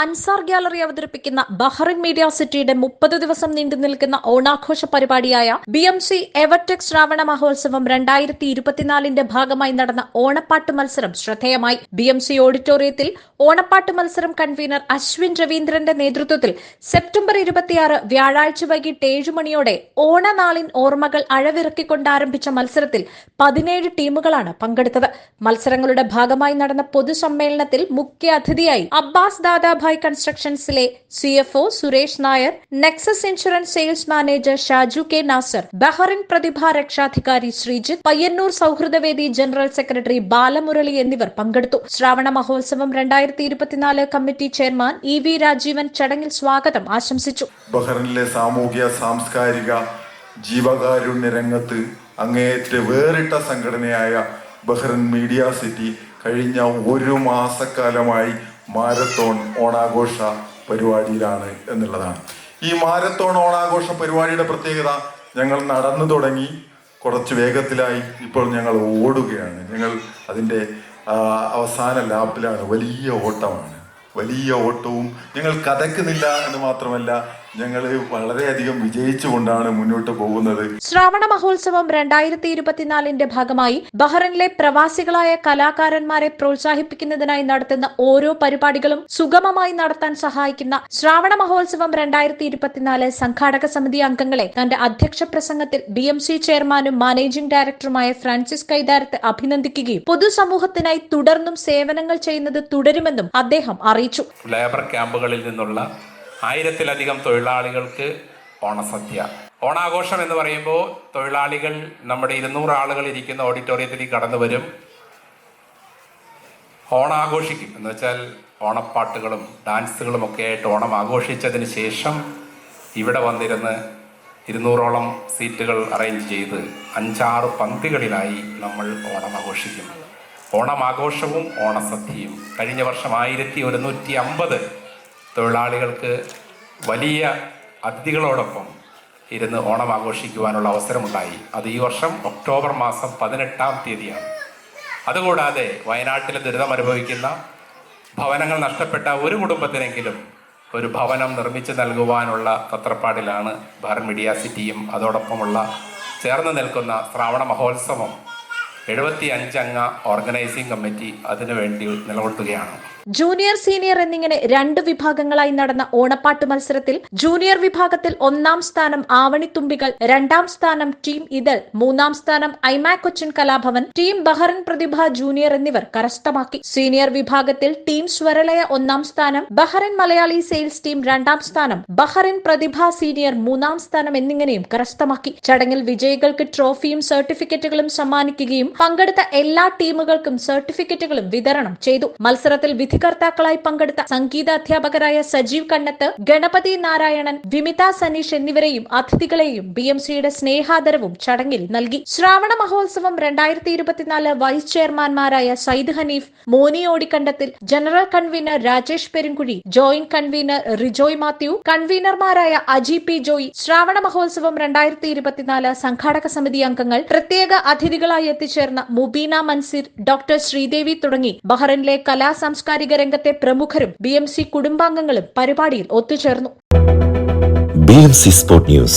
Ansar gallery അവതരിപ്പിക്കുന്ന Bahrain media സിറ്റിയുടെ മുപ്പത് ദിവസം നീണ്ടു നിൽക്കുന്ന ഓണാഘോഷ പരിപാടിയായ B M C Evertek Shravana Mahotsavam രണ്ടായിരത്തി ഇരുപത്തിനാലിന്റെ ഭാഗമായി നടന്ന ഓണപ്പാട്ട് മത്സരം ശ്രദ്ധേയമായി. ബി എം സി ഓഡിറ്റോറിയത്തിൽ ഓണപ്പാട്ട് മത്സരം കൺവീനർ അശ്വിൻ രവീന്ദ്രന്റെ നേതൃത്വത്തിൽ സെപ്റ്റംബർ ഇരുപത്തിയാറ് വ്യാഴാഴ്ച വൈകിട്ട് ഏഴു മണിയോടെ ഓണനാളിൻ ഓർമ്മകൾ അഴവിറക്കിക്കൊണ്ട് ആരംഭിച്ച മത്സരത്തിൽ പതിനേഴ് ടീമുകളാണ് പങ്കെടുത്തത്. മത്സരങ്ങളുടെ ഭാഗമായി നടന്ന പൊതുസമ്മേളനത്തിൽ മുഖ്യ അതിഥിയായി Abbas Dadabhai കൺസ്ട്രക്ഷൻസിലെ C F O Suresh Nair Nexus insurance sales manager Shaju K Nasar Bahrain Prathibha രക്ഷാധികാരി ശ്രീജിത്ത് പയ്യന്നൂർ സൗഹൃദവേദി ജനറൽ സെക്രട്ടറി ബാലമുരളി എന്നിവർ പങ്കെടുത്തു. ശ്രാവണ മഹോത്സവം രണ്ടായിരത്തി ഇരുപത്തിനാല് committee chairman E V Rajeevan ചടങ്ങിൽ സ്വാഗതം ആശംസിച്ചു. ബഹറിനിലെ സാമൂഹ്യ സാംസ്കാരിക ജീവകാരുണ്യ രംഗത്ത് അങ്ങേയറ്റ വേറിട്ട സംഘടനയായ ബഹ്റിൻ മീഡിയ സിറ്റി കഴിഞ്ഞ ഒരു മാസക്കാലമായി മാരത്തോൺ ഓണാഘോഷ പരിപാടിയിലാണ് എന്നുള്ളതാണ്. ഈ മാരത്തോൺ ഓണാഘോഷ പരിപാടിയുടെ പ്രത്യേകത ഞങ്ങൾ നടന്നു തുടങ്ങി കുറച്ച് വേഗത്തിലായി ഇപ്പോൾ ഞങ്ങൾ ഓടുകയാണ്. ഞങ്ങൾ അതിന്റെ അവസാന ലാപ്പിലാണ് വലിയ ഓട്ടമാണ്. വലിയ ഓട്ടവും ഞങ്ങൾ കഥക്കുന്നില്ല എന്ന് മാത്രമല്ല ഞങ്ങൾ വളരെയധികം വിജയിച്ചുകൊണ്ടാണ് മുന്നോട്ട് പോകുന്നത്. ശ്രാവണ മഹോത്സവം രണ്ടായിരത്തി ഇരുപത്തിനാലിന്റെ ഭാഗമായി ബഹ്റിനിലെ പ്രവാസികളായ കലാകാരന്മാരെ പ്രോത്സാഹിപ്പിക്കുന്നതിനായി നടത്തുന്ന ഓരോ പരിപാടികളും സുഗമമായി നടത്താൻ സഹായിക്കുന്ന ശ്രാവണ മഹോത്സവം രണ്ടായിരത്തി ഇരുപത്തിനാല് സംഘാടക സമിതി അംഗങ്ങളെ തന്റെ അധ്യക്ഷ പ്രസംഗത്തിൽ ബി എം സി ചെയർമാനും മാനേജിംഗ് ഡയറക്ടറുമായ ഫ്രാൻസിസ് കൈതാരത്ത് അഭിനന്ദിക്കുകയും പൊതുസമൂഹത്തിനായി തുടർന്നും സേവനങ്ങൾ ചെയ്യുന്നത് തുടരുമെന്നും അദ്ദേഹം അറിയിച്ചു. ലേബർ ക്യാമ്പുകളിൽ നിന്നുള്ള ആയിരത്തിലധികം തൊഴിലാളികൾക്ക് ഓണസദ്യ. ഓണാഘോഷം എന്ന് പറയുമ്പോൾ തൊഴിലാളികൾ നമ്മുടെ ഇരുന്നൂറ് ആളുകൾ ഇരിക്കുന്ന ഓഡിറ്റോറിയത്തിലേക്ക് കടന്നു വരും. ഓണാഘോഷിക്കും. എന്ന് വെച്ചാൽ ഓണപ്പാട്ടുകളും ഡാൻസുകളും ഒക്കെ ആയിട്ട് ഓണം ആഘോഷിച്ചതിന് ശേഷം ഇവിടെ വന്നിരുന്ന് ഇരുന്നൂറോളം സീറ്റുകൾ അറേഞ്ച് ചെയ്ത് അഞ്ചാറ് പന്തികളിലായി നമ്മൾ ഓണം ആഘോഷിക്കും. ഓണം ആഘോഷവും ഓണസദ്യയും. കഴിഞ്ഞ വർഷം ആയിരത്തി ഒരുന്നൂറ്റി അമ്പത് തൊഴിലാളികൾക്ക് വലിയ അതിഥികളോടൊപ്പം ഇരുന്ന് ഓണം ആഘോഷിക്കുവാനുള്ള അവസരമുണ്ടായി. അത് ഈ വർഷം ഒക്ടോബർ മാസം പതിനെട്ടാം തീയതിയാണ്. അതുകൂടാതെ വയനാട്ടിൽ ദുരിതം അനുഭവിക്കുന്ന ഭവനങ്ങൾ നഷ്ടപ്പെട്ട ഒരു കുടുംബത്തിനെങ്കിലും ഒരു ഭവനം നിർമ്മിച്ചു നൽകുവാനുള്ള തത്രപ്പാടിലാണ് ഭാരത് മീഡിയ സിറ്റിയും അതോടൊപ്പമുള്ള ചേർന്ന് നിൽക്കുന്ന ശ്രാവണ മഹോത്സവം എഴുപത്തി അഞ്ചംഗ ഓർഗനൈസിംഗ് കമ്മിറ്റി അതിനുവേണ്ടി നിലകൊള്ളുകയാണ്. ജൂനിയർ സീനിയർ എന്നിങ്ങനെ രണ്ട് വിഭാഗങ്ങളായി നടന്ന ഓണപ്പാട്ട് മത്സരത്തിൽ ജൂനിയർ വിഭാഗത്തിൽ ഒന്നാം സ്ഥാനം ആവണിത്തുമ്പികൾ രണ്ടാം സ്ഥാനം ടീം ഇതൾ മൂന്നാം സ്ഥാനം Aima Cochin Kalabhavan team Bahrain Prathibha junior എന്നിവർ കരസ്ഥമാക്കി. സീനിയർ വിഭാഗത്തിൽ ടീം സ്വരലയ ഒന്നാം സ്ഥാനം ബഹറിൻ മലയാളി സെയിൽസ് ടീം രണ്ടാം സ്ഥാനം ബഹറിൻ പ്രതിഭ സീനിയർ മൂന്നാം സ്ഥാനം എന്നിങ്ങനെയും കരസ്ഥമാക്കി. ചടങ്ങിൽ വിജയികൾക്ക് ട്രോഫിയും സർട്ടിഫിക്കറ്റുകളും സമ്മാനിക്കുകയും പങ്കെടുത്ത എല്ലാ ടീമുകൾക്കും സർട്ടിഫിക്കറ്റുകളും വിതരണം ചെയ്തു. മത്സരത്തിൽ വിധികർത്താക്കളായി പങ്കെടുത്ത സംഗീത അധ്യാപകരായ സജീവ് കണ്ണത്ത് ഗണപതി നാരായണൻ വിമിത സനീഷ് എന്നിവരെയും അതിഥികളെയും ബി എം സിയുടെ സ്നേഹാദരവും ചടങ്ങിൽ നൽകി. ശ്രാവണ മഹോത്സവം രണ്ടായിരത്തി ഇരുപത്തിനാല് vice ചെയർമാൻമാരായ Sayyid Haneef Moni Odikkandathil general convener Rajesh Perunkuzhi joint convener Rijoy Mathew കൺവീനർമാരായ Aji P Joy Shravana Mahotsavam രണ്ടായിരത്തി ഇരുപത്തിനാല് സംഘാടക സമിതി അംഗങ്ങൾ പ്രത്യേക അതിഥികളായി എത്തിച്ചേർന്ന മുബീന മൻസിർ ഡോക്ടർ ശ്രീദേവി തുടങ്ങി. ബഹ്റിനിലെ കലാ സാംസ്കാരിക രംഗത്തെ പ്രമുഖരും ബി എം സി കുടുംബാംഗങ്ങളും പരിപാടിയിൽ ഒത്തുചേർന്നു Sport News.